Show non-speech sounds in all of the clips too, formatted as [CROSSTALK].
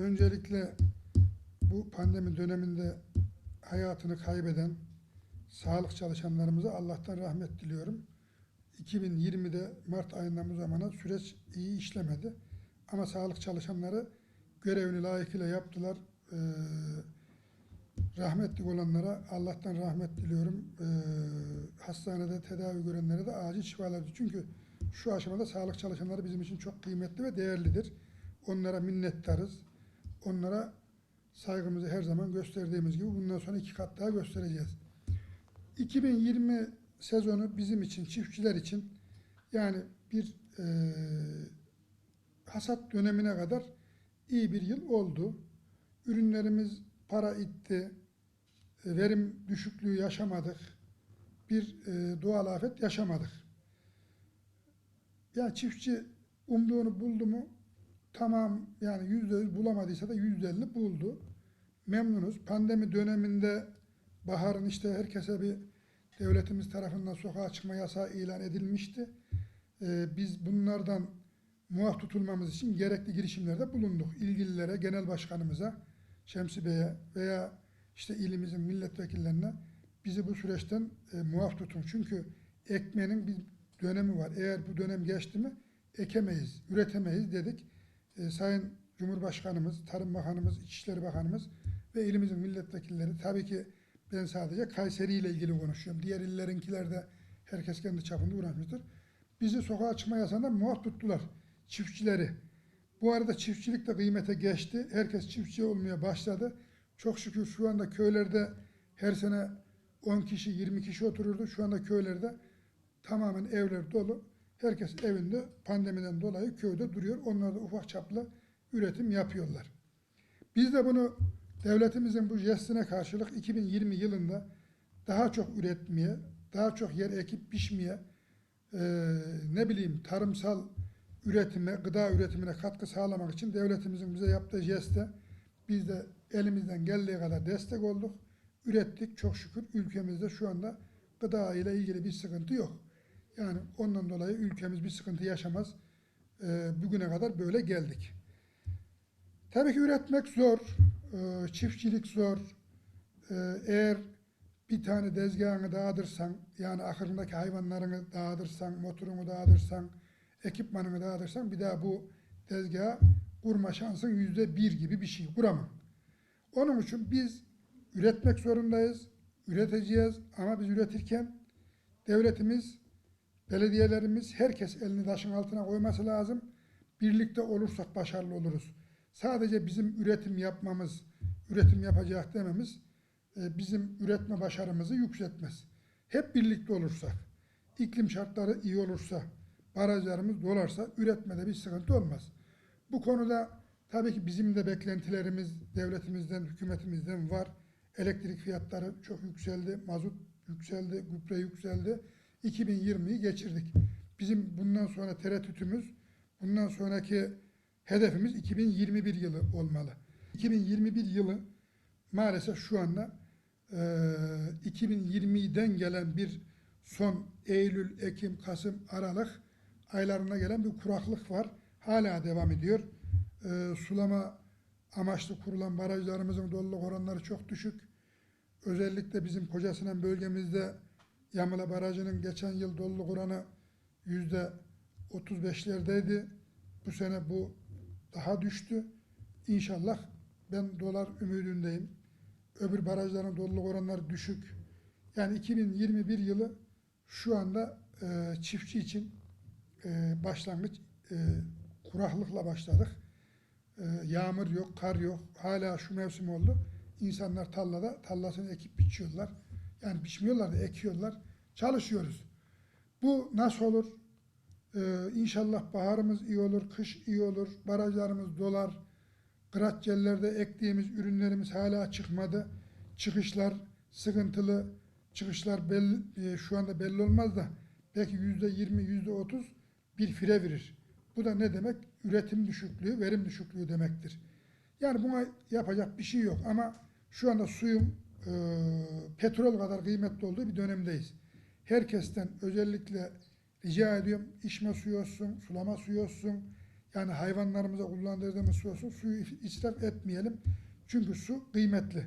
Öncelikle bu pandemi döneminde hayatını kaybeden sağlık çalışanlarımıza Allah'tan rahmet diliyorum. 2020'de Mart ayından bu zamana süreç iyi işlemedi. Ama sağlık çalışanları görevini layıkıyla yaptılar. Ee, rahmetli olanlara Allah'tan rahmet diliyorum. Ee, hastanede tedavi görenlere de acil şifalar. Çünkü şu aşamada sağlık çalışanları bizim için çok kıymetli ve değerlidir. Onlara minnettarız. Onlara saygımızı her zaman gösterdiğimiz gibi bundan sonra iki kat daha göstereceğiz. 2020 sezonu bizim için, çiftçiler için yani bir eee, hasat dönemine kadar iyi bir yıl oldu. Ürünlerimiz para itti, e, verim düşüklüğü yaşamadık, bir e, doğal afet yaşamadık. Yani çiftçi umduğunu buldu mu tamam yani yüzde yüz bulamadıysa da yüzde elli buldu. Memnunuz. Pandemi döneminde baharın işte herkese bir devletimiz tarafından sokağa çıkma yasağı ilan edilmişti. Ee, biz bunlardan muaf tutulmamız için gerekli girişimlerde bulunduk. İlgililere, genel başkanımıza, Şemsi Bey'e veya işte ilimizin milletvekillerine bizi bu süreçten e, muaf tutun. Çünkü ekmenin bir dönemi var. Eğer bu dönem geçti mi ekemeyiz, üretemeyiz dedik. E, Sayın Cumhurbaşkanımız, Tarım Bakanımız, İçişleri Bakanımız ve ilimizin milletvekilleri tabii ki ben sadece Kayseri ile ilgili konuşuyorum. Diğer illerinkiler de herkes kendi çapında uğraşmıştır. Bizi sokağa çıkma yasağından muaf tuttular. Çiftçileri. Bu arada çiftçilik de kıymete geçti. Herkes çiftçi olmaya başladı. Çok şükür şu anda köylerde her sene 10 kişi, 20 kişi otururdu. Şu anda köylerde tamamen evler dolu. Herkes evinde pandemiden dolayı köyde duruyor. Onlar da ufak çaplı üretim yapıyorlar. Biz de bunu devletimizin bu jestine karşılık 2020 yılında daha çok üretmeye, daha çok yer ekip biçmeye, eee, ne bileyim tarımsal üretime, gıda üretimine katkı sağlamak için devletimizin bize yaptığı jeste biz de elimizden geldiği kadar destek olduk. Ürettik çok şükür ülkemizde şu anda gıda ile ilgili bir sıkıntı yok. Yani ondan dolayı ülkemiz bir sıkıntı yaşamaz. Eee, bugüne kadar böyle geldik. Tabii ki üretmek zor, eee, çiftçilik zor. Eee, eğer bir tane dezgahını dağıtırsan, yani ahırındaki hayvanlarını dağıtırsan, motorunu dağıtırsan, ekipmanını dağıtırsan bir daha bu tezgaha kurma şansın yüzde bir gibi bir şey kuramam. Onun için biz üretmek zorundayız, üreteceğiz ama biz üretirken devletimiz, belediyelerimiz herkes elini taşın altına koyması lazım. Birlikte olursak başarılı oluruz. Sadece bizim üretim yapmamız, üretim yapacak dememiz e, bizim üretme başarımızı yükseltmez. Hep birlikte olursak, iklim şartları iyi olursa, barajlarımız dolarsa üretmede bir sıkıntı olmaz. Bu konuda tabii ki bizim de beklentilerimiz devletimizden, hükümetimizden var. Elektrik fiyatları çok yükseldi, mazot yükseldi, gübre yükseldi. 2020'yi geçirdik. Bizim bundan sonra tereddütümüz, bundan sonraki hedefimiz 2021 yılı olmalı. 2021 yılı maalesef şu anda eee 2020'den gelen bir son Eylül, Ekim, Kasım, Aralık aylarına gelen bir kuraklık var. Hala devam ediyor. Eee, sulama amaçlı kurulan barajlarımızın doluluk oranları çok düşük. Özellikle bizim Kocasinan bölgemizde Yamala Barajı'nın geçen yıl doluluk oranı yüzde 35'lerdeydi. Bu sene bu daha düştü. İnşallah ben dolar ümidindeyim. Öbür barajların doluluk oranları düşük. Yani 2021 yılı şu anda e, çiftçi için e, başlangıç e, kuraklıkla başladık. E, yağmur yok, kar yok. Hala şu mevsim oldu. İnsanlar tarlada tarlasını ekip biçiyorlar. Yani biçmiyorlar da ekiyorlar. Çalışıyoruz. Bu nasıl olur? Ee, inşallah baharımız iyi olur, kış iyi olur, barajlarımız dolar. Gratçellerde ektiğimiz ürünlerimiz hala çıkmadı. Çıkışlar sıkıntılı. Çıkışlar belli, e, şu anda belli olmaz da belki yüzde yirmi, yüzde otuz bir fire verir. Bu da ne demek? Üretim düşüklüğü, verim düşüklüğü demektir. Yani buna yapacak bir şey yok ama şu anda suyun e, petrol kadar kıymetli olduğu bir dönemdeyiz. Herkesten özellikle rica ediyorum içme suyu olsun, sulama suyu olsun, Yani hayvanlarımıza kullandırdığımız su olsun. Suyu israf etmeyelim. Çünkü su kıymetli.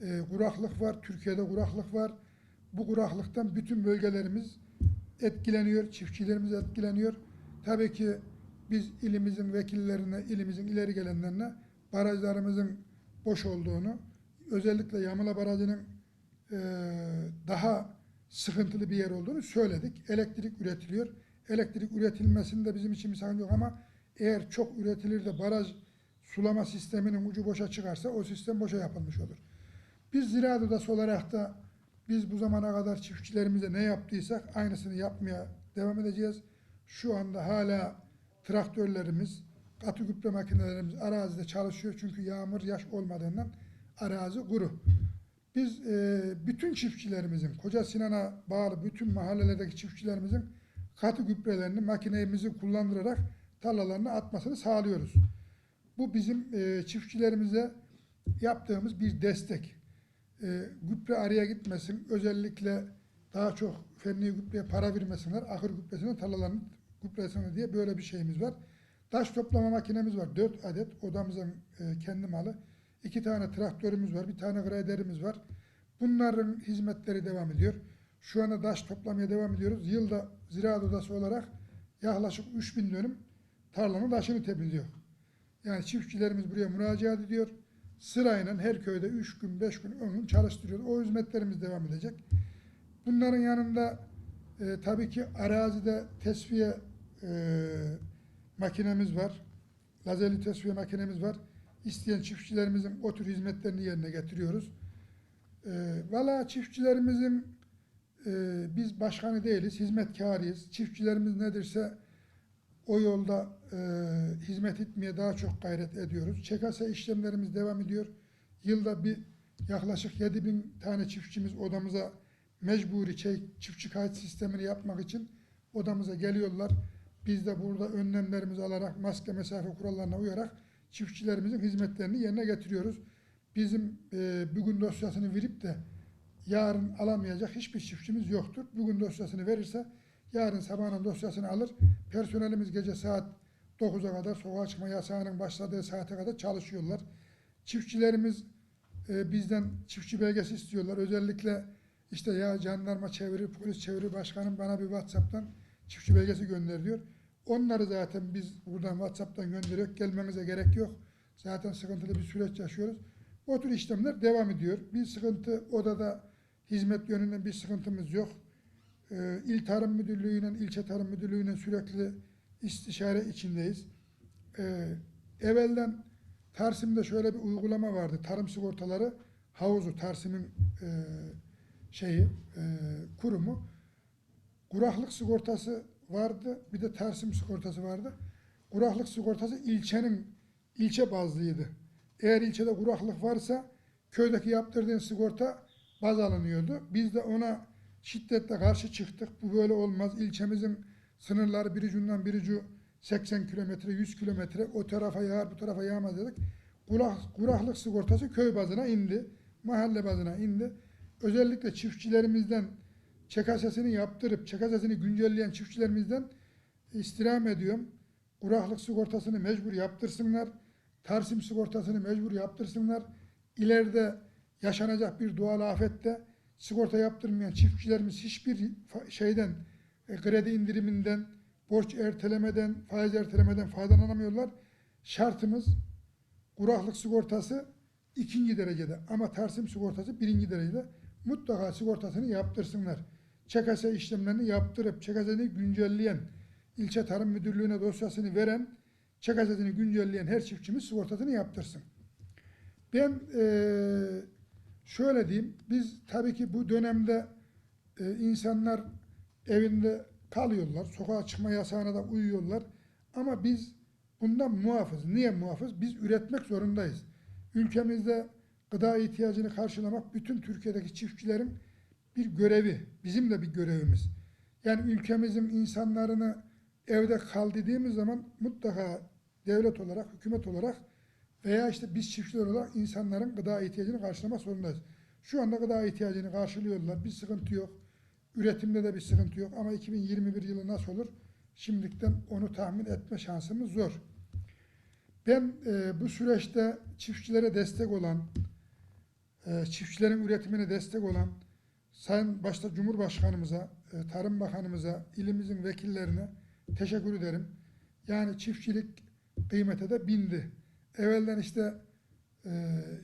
Ee, kuraklık var. Türkiye'de kuraklık var. Bu kuraklıktan bütün bölgelerimiz etkileniyor. Çiftçilerimiz etkileniyor. Tabii ki biz ilimizin vekillerine, ilimizin ileri gelenlerine barajlarımızın boş olduğunu, özellikle Yamula Barajı'nın eee, daha sıkıntılı bir yer olduğunu söyledik. Elektrik üretiliyor. Elektrik üretilmesinde bizim için bir sakınca yok ama eğer çok üretilir de baraj sulama sisteminin ucu boşa çıkarsa o sistem boşa yapılmış olur. Biz Ziraat Odası olarak da biz bu zamana kadar çiftçilerimize ne yaptıysak aynısını yapmaya devam edeceğiz. Şu anda hala traktörlerimiz, katı gübre makinelerimiz arazide çalışıyor. Çünkü yağmur, yaş olmadığından arazi kuru. Biz e, bütün çiftçilerimizin, Koca Sinan'a bağlı bütün mahallelerdeki çiftçilerimizin katı gübrelerini makinemizi kullandırarak tarlalarına atmasını sağlıyoruz. Bu bizim e, çiftçilerimize yaptığımız bir destek. E, gübre araya gitmesin. Özellikle daha çok fenli gübreye para vermesinler. Ahır gübresine tarlaların gübresine diye böyle bir şeyimiz var. Taş toplama makinemiz var. 4 adet odamızın e, kendi malı. İki tane traktörümüz var. Bir tane graderimiz var. Bunların hizmetleri devam ediyor. Şu anda taş toplamaya devam ediyoruz. Yılda ziraat odası olarak yaklaşık 3000 dönüm tarlanın taşını temizliyor. Yani çiftçilerimiz buraya müracaat ediyor. Sırayla her köyde 3 gün, 5 gün, 10 gün çalıştırıyor. O hizmetlerimiz devam edecek. Bunların yanında e, tabii ki arazide tesviye e, makinemiz var. Lazerli tesviye makinemiz var. İsteyen çiftçilerimizin o tür hizmetlerini yerine getiriyoruz. E, Valla çiftçilerimizin e, biz başkanı değiliz, hizmetkarıyız. Çiftçilerimiz nedirse o yolda e, hizmet etmeye daha çok gayret ediyoruz. ÇKS işlemlerimiz devam ediyor. Yılda bir yaklaşık 7 bin tane çiftçimiz odamıza mecburi çiftçi kayıt sistemini yapmak için odamıza geliyorlar. Biz de burada önlemlerimizi alarak maske mesafe kurallarına uyarak çiftçilerimizin hizmetlerini yerine getiriyoruz. Bizim e, bugün dosyasını verip de yarın alamayacak hiçbir çiftçimiz yoktur. Bugün dosyasını verirse yarın sabahın dosyasını alır. Personelimiz gece saat 9'a kadar sokağa çıkma yasağının başladığı saate kadar çalışıyorlar. Çiftçilerimiz e, bizden çiftçi belgesi istiyorlar. Özellikle işte ya jandarma çeviri, polis çeviri başkanım bana bir WhatsApp'tan çiftçi belgesi gönder diyor. Onları zaten biz buradan WhatsApp'tan gönderiyoruz. Gelmenize gerek yok. Zaten sıkıntılı bir süreç yaşıyoruz. O tür işlemler devam ediyor. Bir sıkıntı odada hizmet yönünden bir sıkıntımız yok. Ee, İl Tarım Müdürlüğü'yle, ilçe Tarım Müdürlüğü'yle sürekli istişare içindeyiz. Ee, evvelden Tarsim'de şöyle bir uygulama vardı. Tarım sigortaları havuzu, Tarsim'in e, şeyi, e, kurumu. Kuraklık sigortası vardı, bir de Tarsim sigortası vardı. Kuraklık sigortası ilçenin ilçe bazlıydı. Eğer ilçede kuraklık varsa köydeki yaptırdığın sigorta baz alınıyordu. Biz de ona şiddetle karşı çıktık. Bu böyle olmaz. İlçemizin sınırları bir ucundan bir ucu 80 kilometre, 100 kilometre o tarafa yağar, bu tarafa yağmaz dedik. Kurak, kuraklık sigortası köy bazına indi. Mahalle bazına indi. Özellikle çiftçilerimizden çekasesini yaptırıp çekasesini güncelleyen çiftçilerimizden istirham ediyorum. Kuraklık sigortasını mecbur yaptırsınlar. Tarsim sigortasını mecbur yaptırsınlar. İleride yaşanacak bir doğal afette sigorta yaptırmayan çiftçilerimiz hiçbir şeyden e, kredi indiriminden, borç ertelemeden, faiz ertelemeden faydalanamıyorlar. Şartımız kuraklık sigortası ikinci derecede ama Tarsim sigortası birinci derecede. Mutlaka sigortasını yaptırsınlar. ÇKS işlemlerini yaptırıp ÇKS'ni güncelleyen, ilçe tarım müdürlüğüne dosyasını veren, ÇKS'ini güncelleyen her çiftçimiz sigortasını yaptırsın. Ben eee, şöyle diyeyim, biz tabii ki bu dönemde e, insanlar evinde kalıyorlar, sokağa çıkma yasağına da uyuyorlar. Ama biz bundan muafız. Niye muafız? Biz üretmek zorundayız. Ülkemizde gıda ihtiyacını karşılamak bütün Türkiye'deki çiftçilerin bir görevi, bizim de bir görevimiz. Yani ülkemizin insanlarını evde kal dediğimiz zaman mutlaka devlet olarak, hükümet olarak veya işte biz çiftçiler olarak insanların gıda ihtiyacını karşılamak zorundayız. Şu anda gıda ihtiyacını karşılıyorlar. Bir sıkıntı yok. Üretimde de bir sıkıntı yok. Ama 2021 yılı nasıl olur? Şimdilikten onu tahmin etme şansımız zor. Ben e, bu süreçte çiftçilere destek olan, e, çiftçilerin üretimine destek olan Sayın başta Cumhurbaşkanımıza, e, Tarım Bakanımıza, ilimizin vekillerine teşekkür ederim. Yani çiftçilik kıymete de bindi. Evvelden işte e,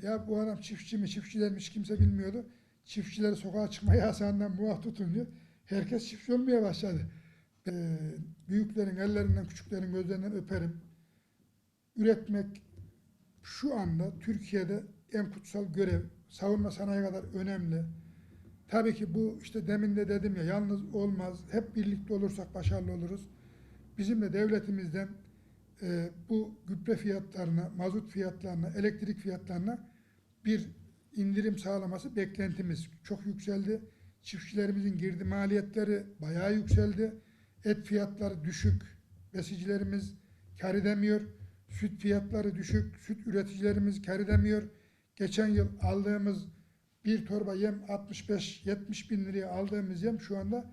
ya bu adam çiftçi mi, çiftçilermiş kimse bilmiyordu. Çiftçileri sokağa çıkma [LAUGHS] yasağından muaf tutunca herkes çiftçi olmaya başladı. E, büyüklerin ellerinden, küçüklerin gözlerinden öperim. Üretmek şu anda Türkiye'de en kutsal görev. Savunma sanayi kadar önemli. Tabii ki bu işte demin de dedim ya yalnız olmaz. Hep birlikte olursak başarılı oluruz. Bizim de devletimizden e, bu gübre fiyatlarına, mazot fiyatlarına, elektrik fiyatlarına bir indirim sağlaması beklentimiz. Çok yükseldi. Çiftçilerimizin girdi maliyetleri bayağı yükseldi. Et fiyatları düşük. Besicilerimiz kar edemiyor. Süt fiyatları düşük. Süt üreticilerimiz kar edemiyor. Geçen yıl aldığımız bir torba yem 65-70 bin liraya aldığımız yem şu anda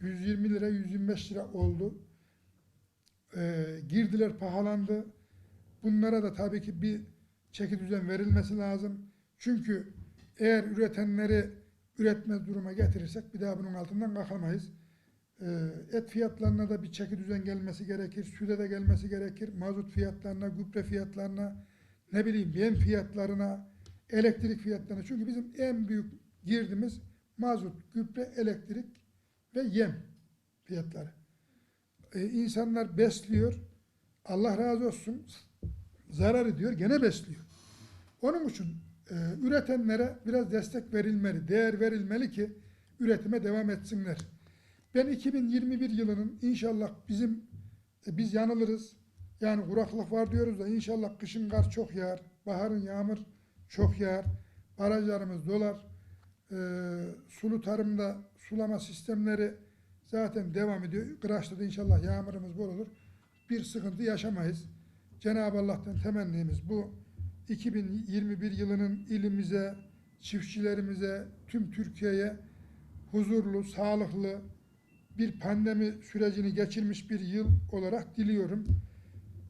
120 lira 125 lira oldu. Ee, girdiler pahalandı. Bunlara da tabii ki bir çeki düzen verilmesi lazım. Çünkü eğer üretenleri üretmez duruma getirirsek bir daha bunun altından kalkamayız. Ee, et fiyatlarına da bir çeki düzen gelmesi gerekir. Süte de gelmesi gerekir. Mazot fiyatlarına, gübre fiyatlarına, ne bileyim yem fiyatlarına, elektrik fiyatlarına. Çünkü bizim en büyük girdimiz mazot, gübre, elektrik ve yem fiyatları. Ee, insanlar besliyor. Allah razı olsun. Zarar ediyor. Gene besliyor. Onun için e, üretenlere biraz destek verilmeli, değer verilmeli ki üretime devam etsinler. Ben 2021 yılının inşallah bizim e, biz yanılırız. Yani kuraklık var diyoruz da inşallah kışın kar çok yağar, baharın yağmur çok yağar, barajlarımız dolar. E, sulu tarımda sulama sistemleri zaten devam ediyor. Kıraçta da inşallah yağmurumuz bol olur. Bir sıkıntı yaşamayız. Cenab-ı Allah'tan temennimiz bu. 2021 yılının ilimize, çiftçilerimize, tüm Türkiye'ye huzurlu, sağlıklı bir pandemi sürecini geçirmiş bir yıl olarak diliyorum.